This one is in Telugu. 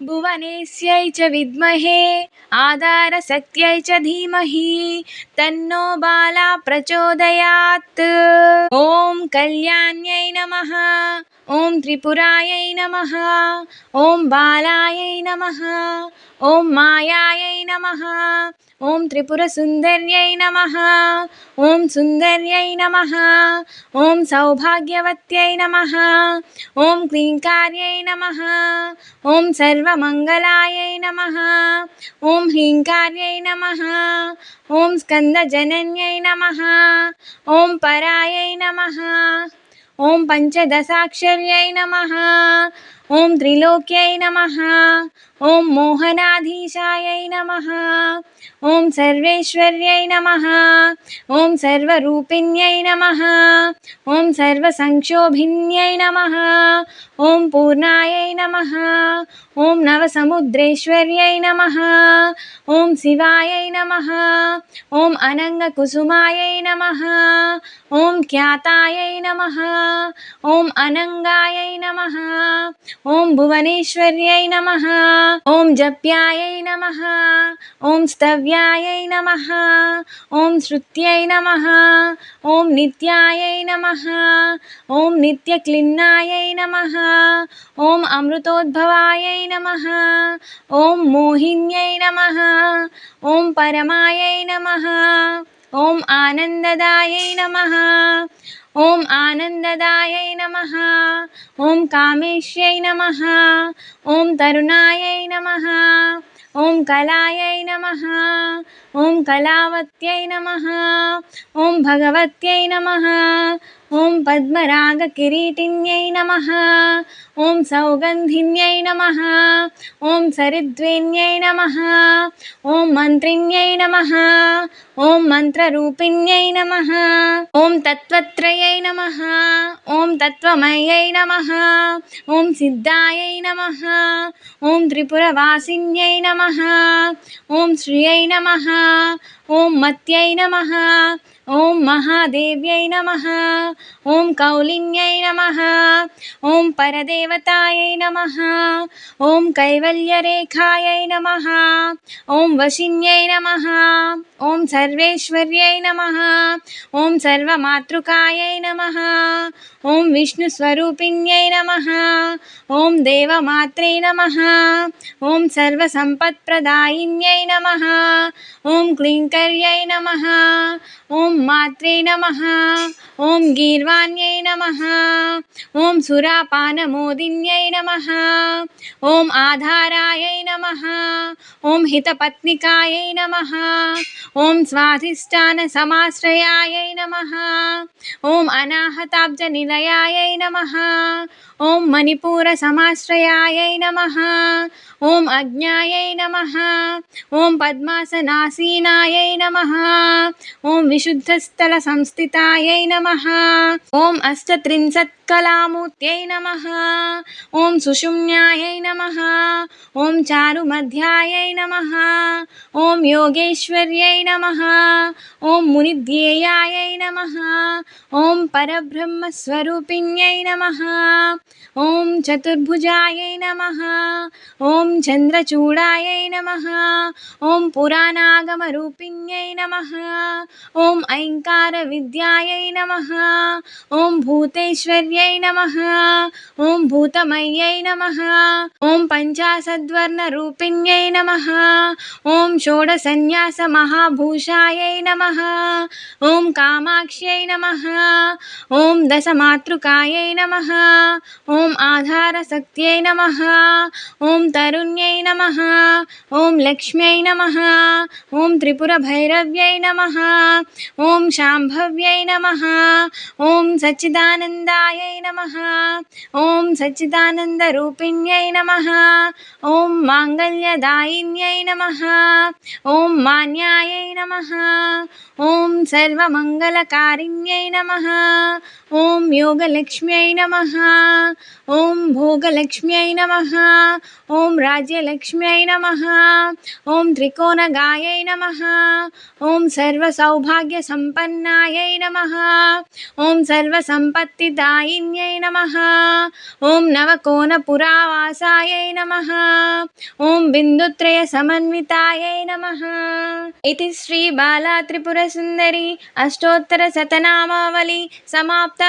భువనేశ్యై చ విద్మహే ఆధారశక్త్యై చ ధీమహి తన్నో బాలా ప్రచోదయాత్. ఓం కళ్యాణ్యై నమ. ఓం త్రిపురాయై నమ ఓం బాలాయై నమ ఓం మాయాయై నమ ఓం త్రిపుర త్రిపురసుందర్యై నమ ఓం సుందర్యై నమ ఓం సౌభాగ్యవత్యై నమ ఓం క్లీంకార్యై నమ ఓం సర్వమంగళాయై నమ ఓం హ్రీంకార్యై నమ ఓం స్కందజనన్యై నమ ఓం పరాయై నమ ఓం పంచదశాక్షర్యై నమ. ॐ त्रिलोक्यै नमः ॐ मोहनाधीशायै नमः ॐ सर्वेश्वर्यै नमः ॐ सर्वरूपिण्यै नमः ॐ सर्वसंक्षोभिन्यै नमः ॐ पूर्णायै नमः ॐ नवसमुद्रेश्वर्यै नमः ॐ शिवायै नमः ॐ अनङ्गकुसुमायै नमः ॐ ख्यातायै नमः ॐ अनङ्गायै नमः ఓం భువనేశ్వర్యై నమ. ఓం జప్యాయై నమ. ఓం స్తవ్యాయై నమ. ఓం శృత్యై నమ. ఓం నిత్యాయై నమ. ఓం నిత్యక్లిన్నాయై నమ. ఓం అమృతోద్భవాయై నమ. ఓం మోహిన్యై నమ. ఓం పరమాయై నమ. ఓం ఆనందదాయై నమ. ॐ आनन्ददायै नमः ॐ कामेश्यै नमः ॐ तरुणायै नमः ॐ कलायै नमः ॐ कलावत्यै नमः ॐ भगवत्यै नमः ॐ पद्मरागकिरीटिन्यै नमः ॐ सौगन्धिन्यै नमः ॐ सरिद्वेन्यै नमः ॐ मन्त्रिण्यै नमः ॐ मन्त्ररूपिण्यै नमः ॐ तत्त्वत्रयै సిద్ధాయై నమ ఓం తత్వమయ్యై నమ ఓం సిద్ధాయై నమ ఓం త్రిపురవాసిన్యై నమ ఓం శ్రియై నమ ఓం మత్యై నమ ఓం మహాదేవ్యై నమ ఓం కౌలిన్యై నమ ఓం పరదేవతాయై నమ ఓం కైవల్యరేఖాయై నమ ఓం వశిన్యై నమ ఓం सर्वेश्वर्यै नमः ॐ सर्वमातृकायै नमः ॐ विष्णुस्वरूपिण्यै नमः ॐ देवमात्रे नमः ॐ सर्वसम्पत्प्रदायिन्यै नमः ॐ क्लीङ्कर्यै नमः ॐ मात्रे नमः ॐ गीर्वाण्यै नमः ॐ सुरापानमोदिन्यै नमः ॐ आधारायै नमः ॐ हितपत्निकायै नमः ॐ ఓం స్వాధిష్టాన సమాశ్రయాయై నమ. ఓం అనాహతాబ్జ నిలయాయై నమ. ఓం మణిపూర సమాశ్రయాయై నమ. ఓం అజ్ఞాయై నమ. ఓం పద్మాసనాసీనాయై నమ. ఓం విశుద్ధస్థల సంస్థితాయై నమ. ఓం అష్టత్రింశత్ కళామూర్త్యై నమ ఓం సుషుమ్నాయై నమ ఓం చారుమధ్యాయై నమ ఓం యోగేశ్వర్యై నమ ఓం మునిధ్యేయాయై నమ ఓం పరబ్రహ్మస్వరూపిణ్యై నమ ఓం చతుర్భుజాయై నమ ఓం చంద్రచూడాయై నమ ఓం పురాణాగమరూపిణ్యై నమ ఓం ఐంకార విద్యాయై నమ ఓం భూతేశ్వర్య भूतेश्वर्यै नमः ॐ भूतमय्यै नमः ॐ पञ्चाशद्वर्णरूपिण्यै नमः ॐ षोडसन्न्यासमहाभूषायै नमः ॐ कामाक्ष्यै नमः ॐ दशमातृकायै नमः ॐ आधारशक्त्यै नमः ॐ तरुण्यै नमः ॐ लक्ष्म्यै नमः ॐ त्रिपुरभैरव्यै नमः ॐ शाम्भव्यै नमः ॐ सच्चिदानन्दायै नमः ॐ सच्चिदानन्दरूपिण्यै नमः ॐ माङ्गल्यदायिन्यै नमः ॐ मान्यायै नमः ॐ सर्वमङ्गलकारिण्यै नमः ॐ योगलक्ष्म्यै नमः ॐ ఓం భోగలక్ష్మ్యై నమ. ఓం రాజ్యలక్ష్మ్యై నమ. ఓం త్రికోణగాయై నమ. ఓం సర్వసౌభాగ్య సంపన్నాయై నమ. ఓం సర్వసంపత్తిదాయిన్యై నమ. ఓం నవకోణపురావాసాయై నమ. ఓం బిందుత్రయ సమన్వితాయై నమ. ఇది శ్రీ బాలా త్రిపుర సుందరి అష్టోత్తర శతనామావళి సమాప్త.